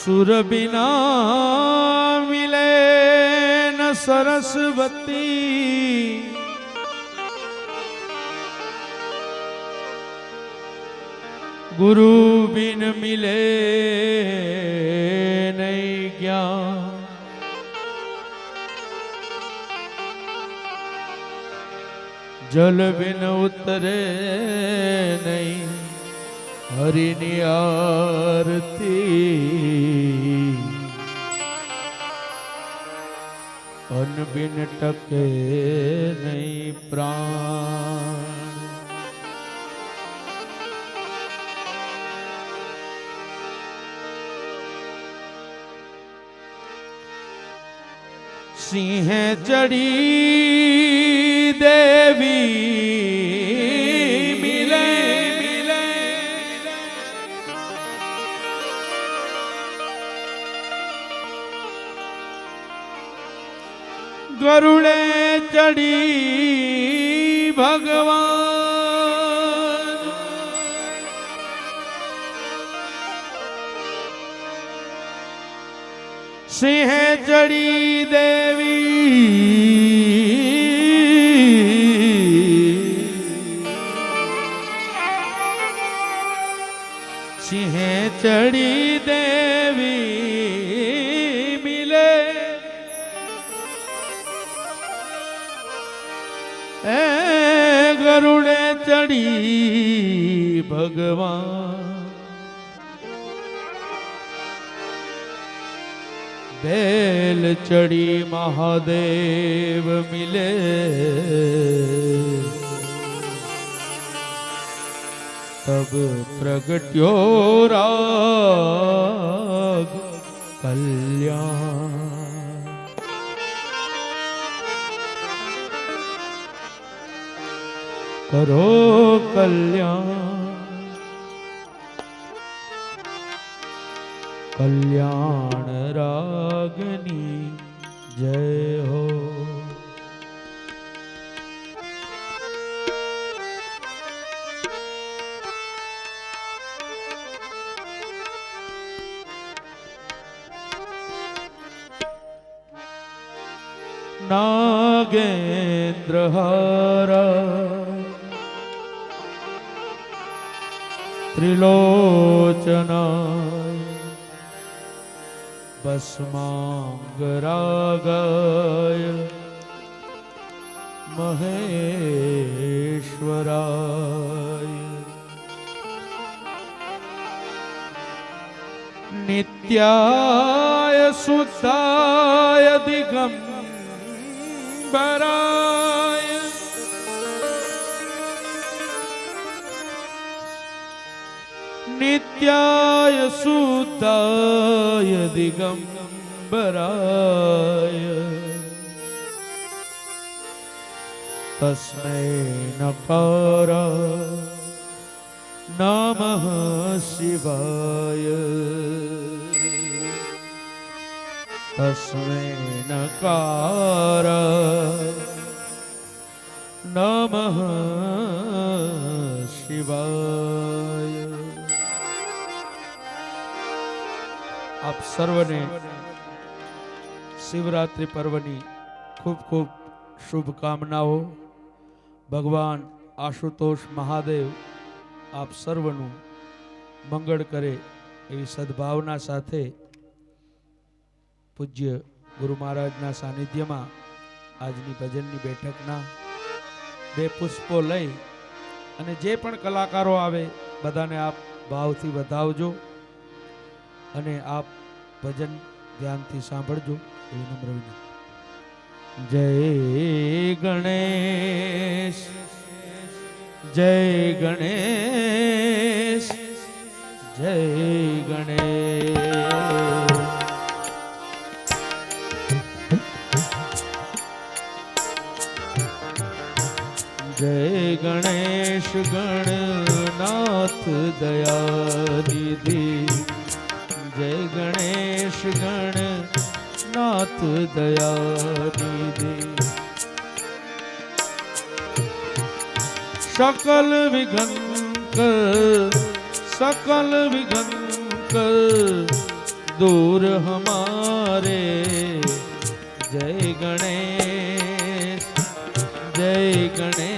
सुर बिना मिले न सरस्वती। गुरु बिन मिले नहीं ज्ञान। जल बिन उतरे नहीं हरिणी आरती। अनबिन टके नहीं प्राण। सिंह जड़ी देवी ગરુડે ચડી ભગવાન. સિંહે ચડી દેવી. સિંહે ચડી ચડી ભગવાન. બેલ ચડી મહાદેવ મિલે. તબ પ્રગટ્યો રાગ કલ્યાણ. करो कल्याण। कल्याण रागनी जय हो। नागेन्द्र हारा ત્રિલોચનાય ભસ્માંગરાગાય મહેશ્વરાય નિત્યાય સુતાય દિગંબરાય નિત્યાય સુતાય દિગંબરાય તસ્મૈ નકાર નમઃ શિવાય તસ્મૈ નકાર નમઃ શિવાય આપ સર્વને શિવરાત્રિ પર્વની ખૂબ ખૂબ શુભકામનાઓ. ભગવાન આશુતોષ મહાદેવ આપ સર્વનું મંગળ કરે એવી સદભાવના સાથે પૂજ્ય ગુરુ મહારાજના સાનિધ્યમાં આજની ભજનની બેઠકના બે પુષ્પો લઈ અને જે પણ કલાકારો આવે બધાને આપ ભાવથી વધાવજો અને આપ ભજન ધ્યાનથી સાંભળજો એવી નમ્ર વિનંતી જય ગણેશ જય ગણેશ જય ગણેશ જય ગણેશ ગણનાથ गण नाथ दया दे सकल विघन कर सकल विघन कर दूर हमारे। जय गणेश जय गणेश।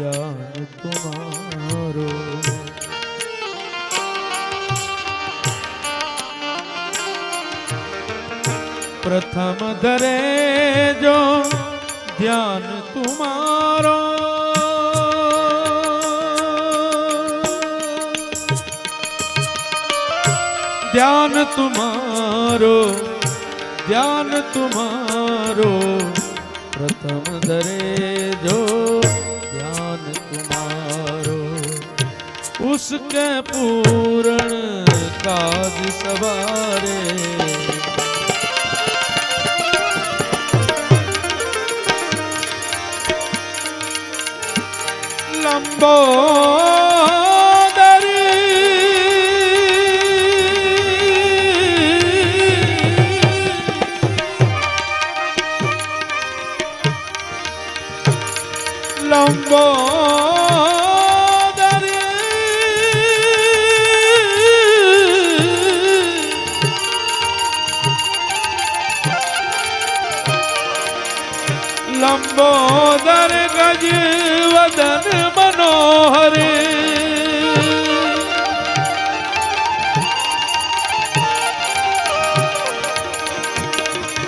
ધ્યાન તુમારો. પ્રથમ ધરે જો ધ્યાન તુમારો. ધ્યાન તુમારો ધ્યાન તુમારો. પ્રથમ ધરે જો પુષ્કે પૂરણ કાજ સવારે લંબો લંબો ਮਦਨ ਮਨੋਹਰ।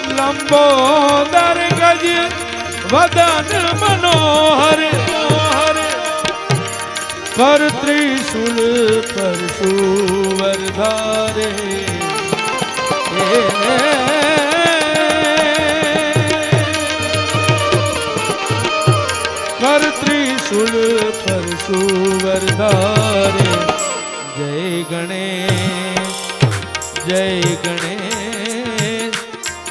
ਲੰਬੋਦਰ ਗਜ ਵਦਨ ਮਨੋਹਰ ਕਰ ਤ੍ਰਿਸ਼ੂਲ ਪਰਸ਼ੂ ਵਰਧਾਰੇ ਏ ત્રિશુલ પર ધારે જય ગણેશ જય ગણેશ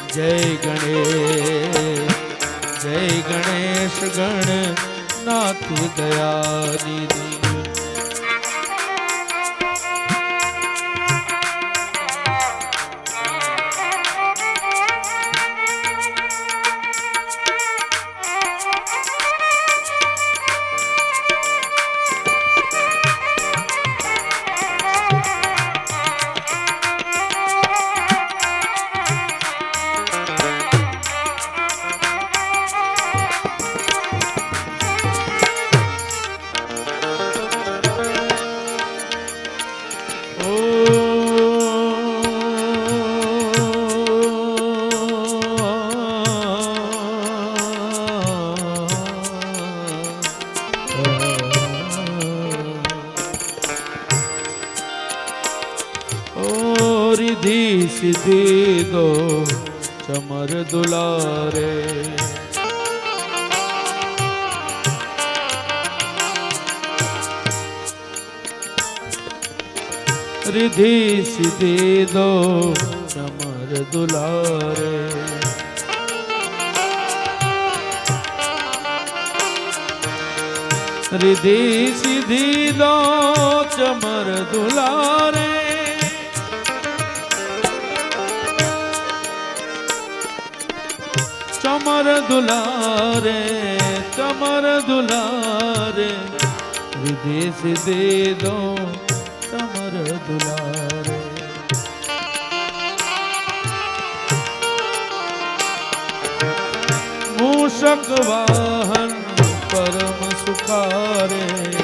જય ગણેશ જય ગણેશ ગણ નાથ દયાનિધિ ઓ रिधि सिद्धि दो चमर दुलारे। रिधि सिद्धि दो चमर दुलारे। रिधि सिद्धि दो चमर दुलारे। કમર દુલારે કમર દુલારે વિદેશ દે દો કમર દુલારે મૂષક વાહન પરમ સુખારે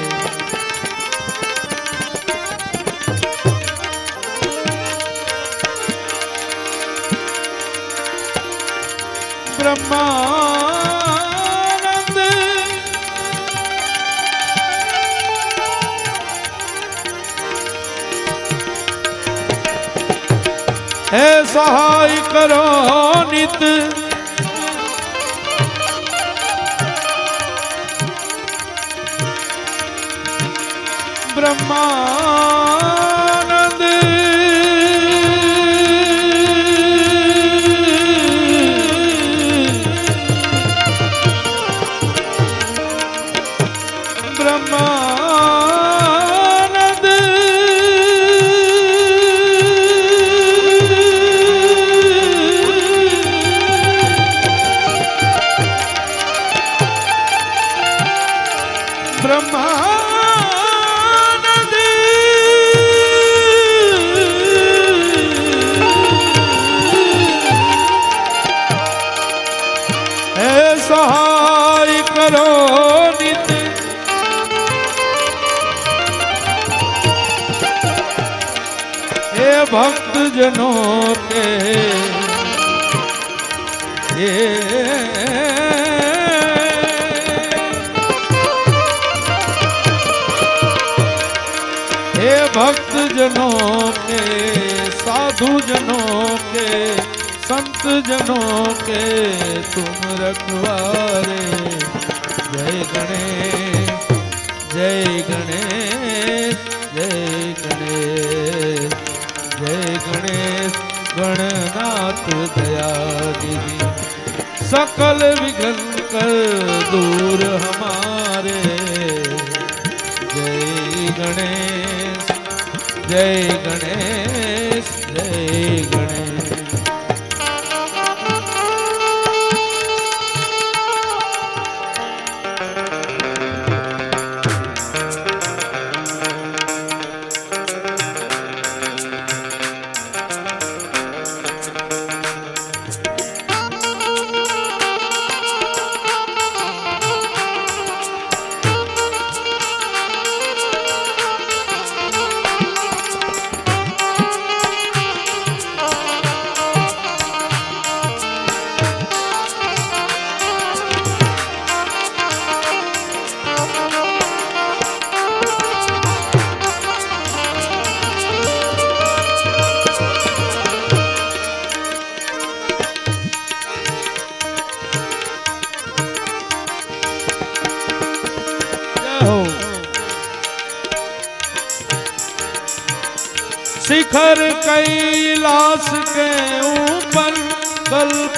બ્રહ્માનંદ હે સહાય કરો નિત બ્રહ્માનંદ जय गणेश जय गणेश जय गणेश, गणनाथ दया दीदी सकल विघ्न कर दूर हमारे। जय गणेश, जय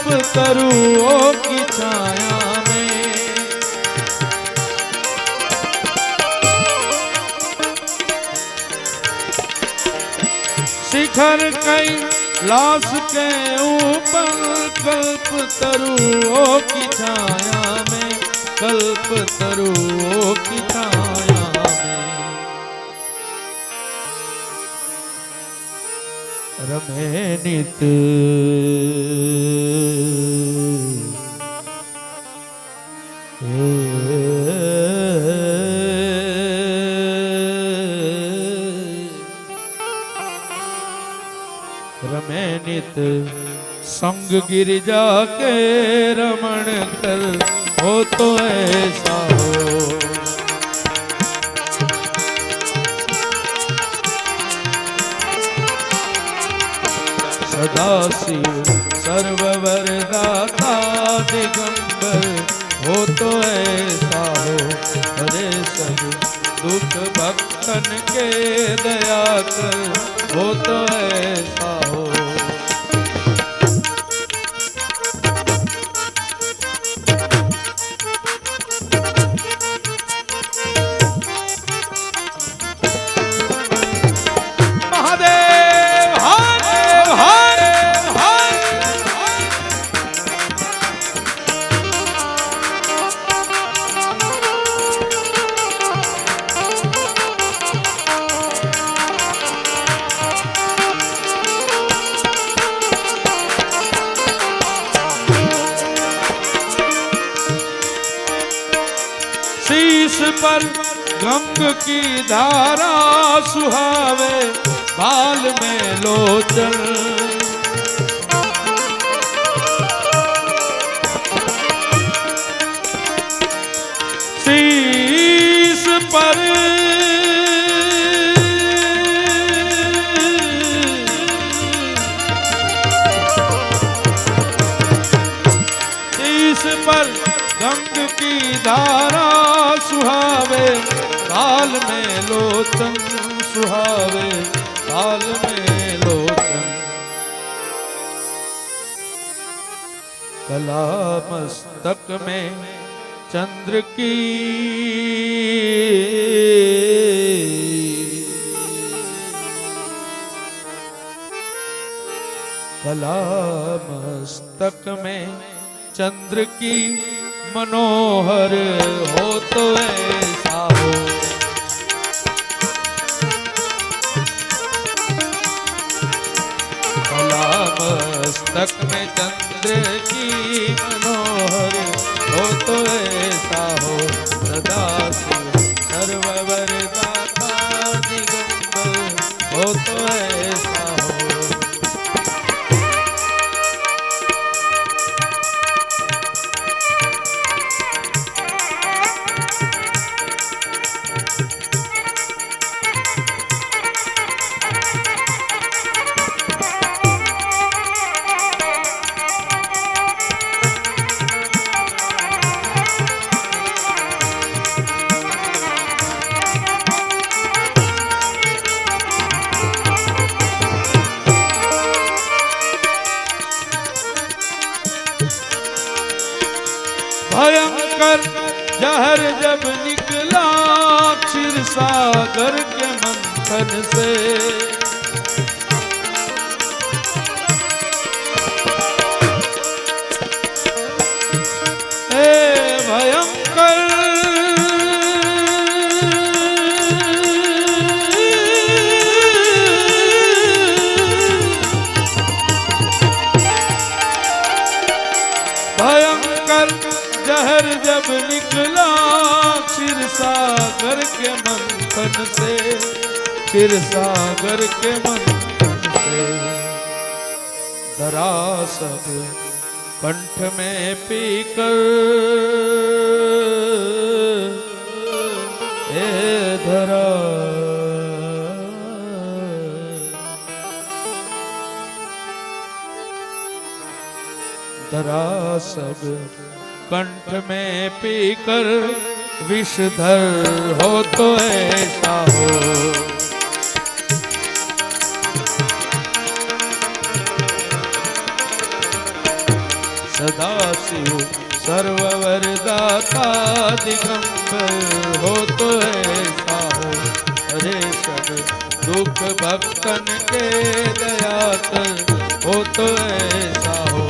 कल्प तरुओं की छाया में। शिखर कैलाश के ऊपर कल्प तरुओं की छाया में, कल्प तरुओं की छाया में। रमे नित। संग गिरिजा के रमण कर हो तो ऐसा हो। सदा शिव सर्ववरदाता दिगंबर, हो तो ऐसा हो। हरे सब दुख भक्तन के दया कर, हो तो सुहावे, बाल में लोचन। शीश पर शीश पर गंग की धारा सुहावे, बाल में लोचन। सुहावे काल में लोचन। कला मस्तक में चंद्र की कला मस्तक में चंद्र की मनोहर हो तो ऐसा हो। मस्तक में चंद्र की मनोहर हो तो ऐसा हो सदा शिव सर्ववर दाता दिगंबर हो तो ऐसा के मंथन से क्षीर सागर के मंथन से। दरा सब कंठ में पीकर, ए धरा। धरा सब कंठ में पीकर विषधर हो तो ऐसा हो। सदा शिव सर्ववर दाता दिगंबर हो तो ऐसा हो। अरे सब दुख भक्तन के दया कर हो तो ऐसा हो।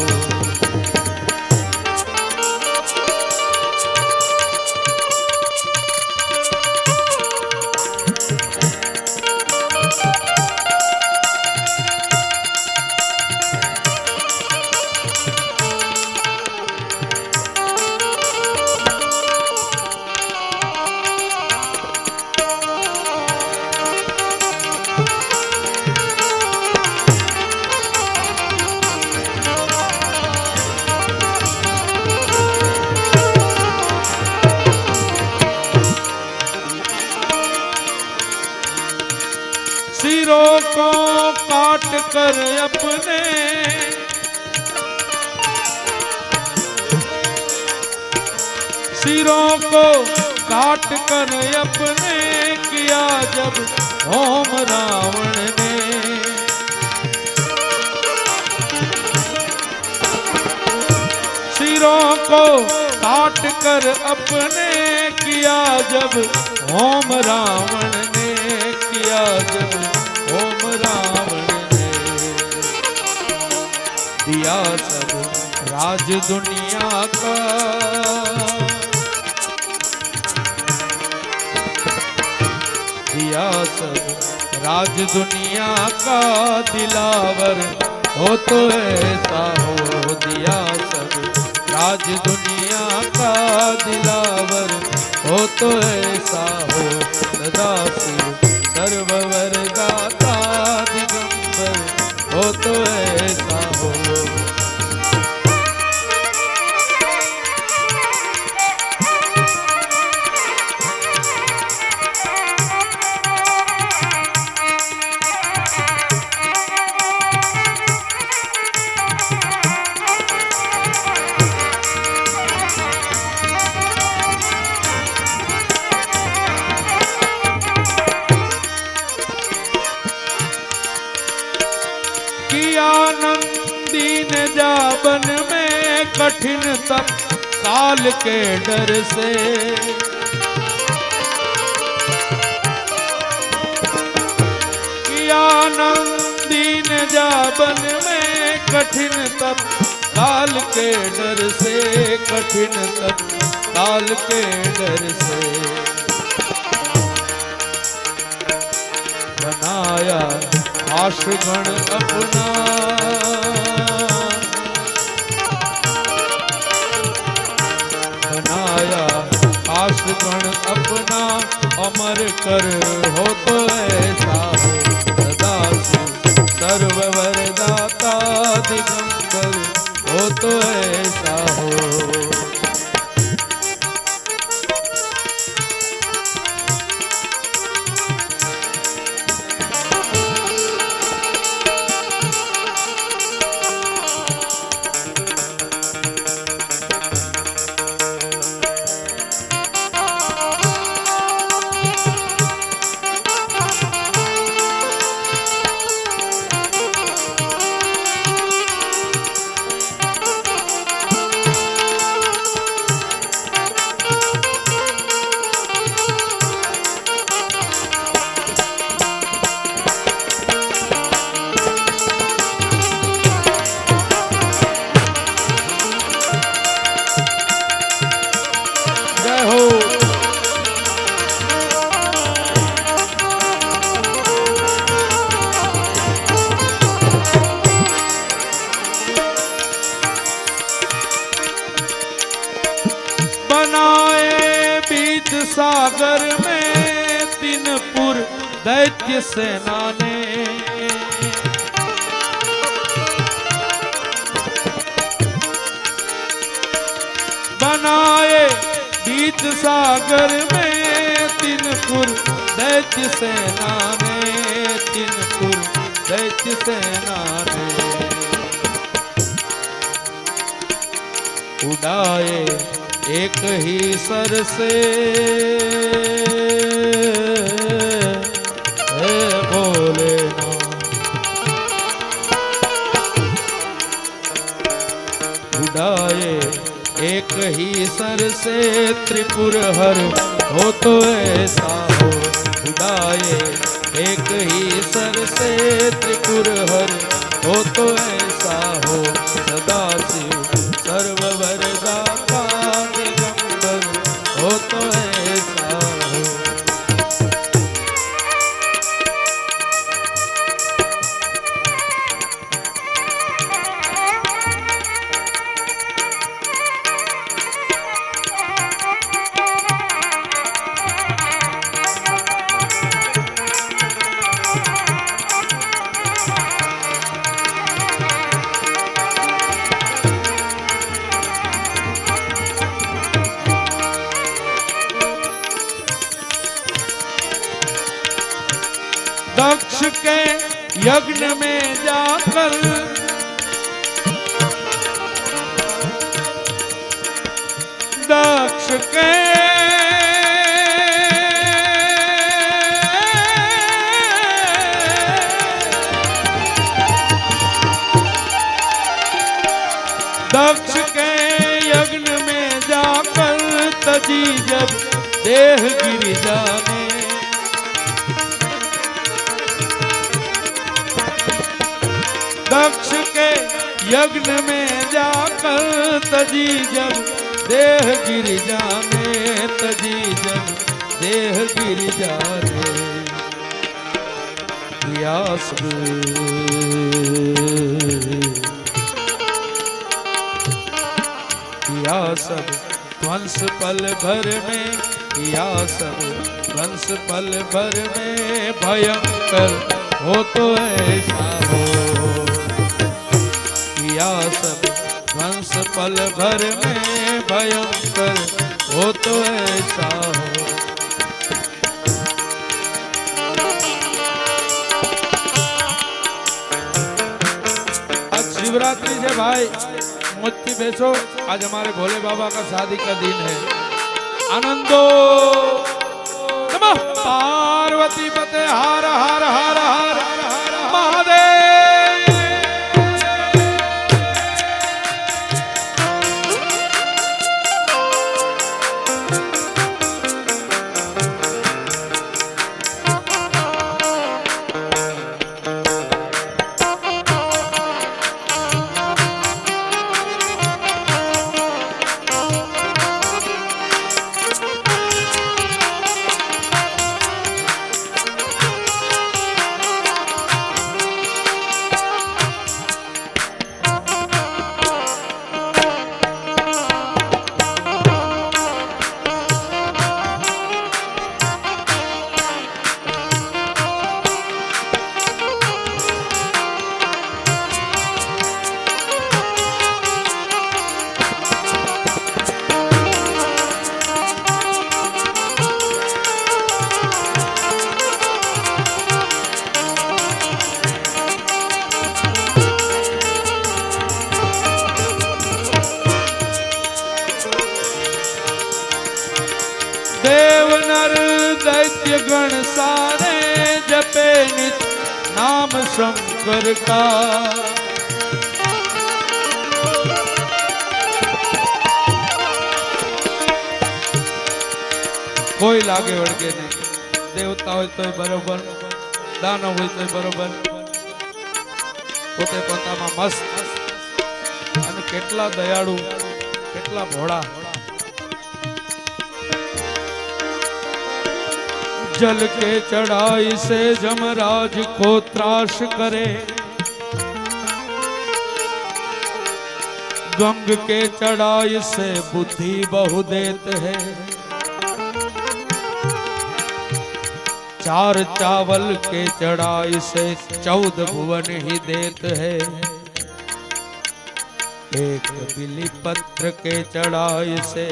सिरों को काट कर अपने किया जब होम रावण ने। सिरों को काट कर अपने किया जब होम रावण ने किया जब होम रावण ने। दिया सब राज दुनिया का। दिया सब राज दुनिया का दिलावर हो तो ऐसा हो दिया सब राज दुनिया का दिलावर हो तो ऐसा हो सदा शिव काल के डर से बनाया आशगण अपना। बनाया आशगण अपना, अमर कर हो तो ऐसा ने तिनपुर दैत्य सेना उड़ाए एक ही सर से। बोले उड़ाए एक ही सर से, त्रिपुर हर हो तो ऐसा। हो एक ही सर से त्रिपुर हर हो तो ऐसा हो। यज्ञ में जाकर यज्ञ में जाकर तजी जब, देह गिर जाने तजी जब, देह गिर जाने। व्यास किया सब ध्वंस पल भर में किया सब वंश पल भर में भयंकर हो तो ऐसा हो। सब वंश पल भर में भयंकर हो तो ऐसा हो। आज शिवरात्रि है भाई। मुक्ति बेचो आज हमारे भोले बाबा का शादी का दिन है। आनंदो। नमः पार्वती पते। हार हार શંકર કોઈ લાગે વળગે નહીં. દેવતા હોય તોય બરોબર દાનવ હોય તોય બરોબર. પોતે પોતામાં મસ્ત. અને કેટલા દયાળુ, કેટલા ભોળા. जल के चढ़ाई से जमराज को त्रास करे। गंग के चढ़ाई से बुद्धि बहु देत है। चार चावल के चढ़ाई से चौदह भुवन ही देत है। एक बिली पत्र के चढ़ाई से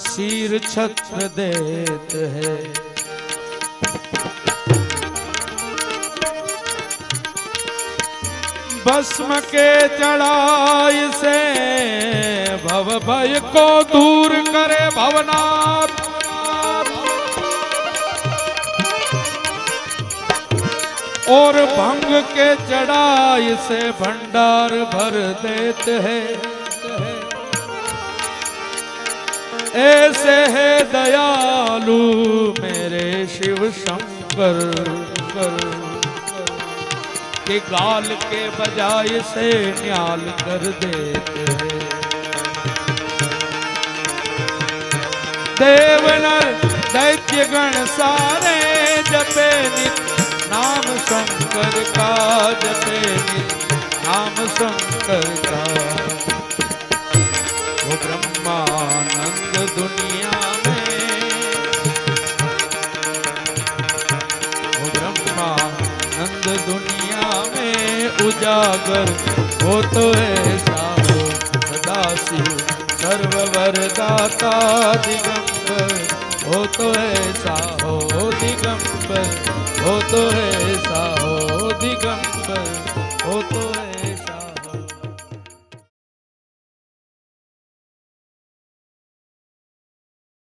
शीर छत्र देत है। भस्म के चढ़ाई से भव भय को दूर करे भवनाथ। और भंग के चढ़ाई से भंडार भर देते हैं। ऐसे है दयालु मेरे शिव शंकर कर के गाल के बजाय से न्याल कर देते देवनर दैत्य गण सारे जपे नाम शंकर का जपे नाम शंकर का। उजागर हो तो ऐसा हो सदा शिव सर्ववरदाता, दिगंबर। हो तो ऐसा हो दिगंबर। हो तो ऐसा हो दिगंबर। हो तो ऐसा